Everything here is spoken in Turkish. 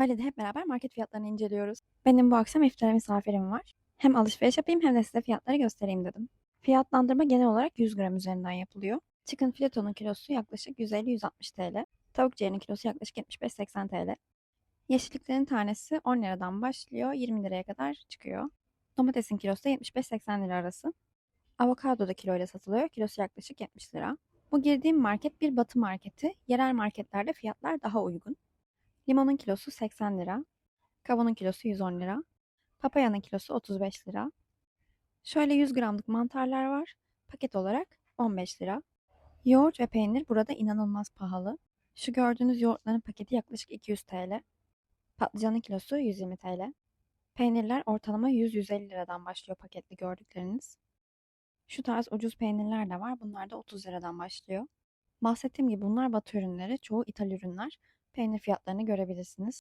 Bali'de hep beraber market fiyatlarını inceliyoruz. Benim bu akşam iftara misafirim var. Hem alışveriş yapayım hem de size fiyatları göstereyim dedim. Fiyatlandırma genel olarak 100 gram üzerinden yapılıyor. Chicken filetonun kilosu yaklaşık 150-160 TL. Tavuk ciğerinin kilosu yaklaşık 75-80 TL. Yeşilliklerin tanesi 10 liradan başlıyor, 20 liraya kadar çıkıyor. Domatesin kilosu da 75-80 lira arası. Avokado da kiloyla satılıyor. Kilosu yaklaşık 70 lira. Bu girdiğim market bir batı marketi. Yerel marketlerde fiyatlar daha uygun. Limonun kilosu 80 lira. Kavunun kilosu 110 lira. Papayanın kilosu 35 lira. Şöyle 100 gramlık mantarlar var. Paket olarak 15 lira. Yoğurt ve peynir burada inanılmaz pahalı. Şu gördüğünüz yoğurtların paketi yaklaşık 200 TL. Patlıcanın kilosu 120 TL. Peynirler ortalama 100-150 liradan başlıyor paketli gördükleriniz. Şu tarz ucuz peynirler de var. Bunlar da 30 liradan başlıyor. Bahsettiğim gibi bunlar batı ürünleri. Çoğu ithal ürünler. Peynir fiyatlarını görebilirsiniz.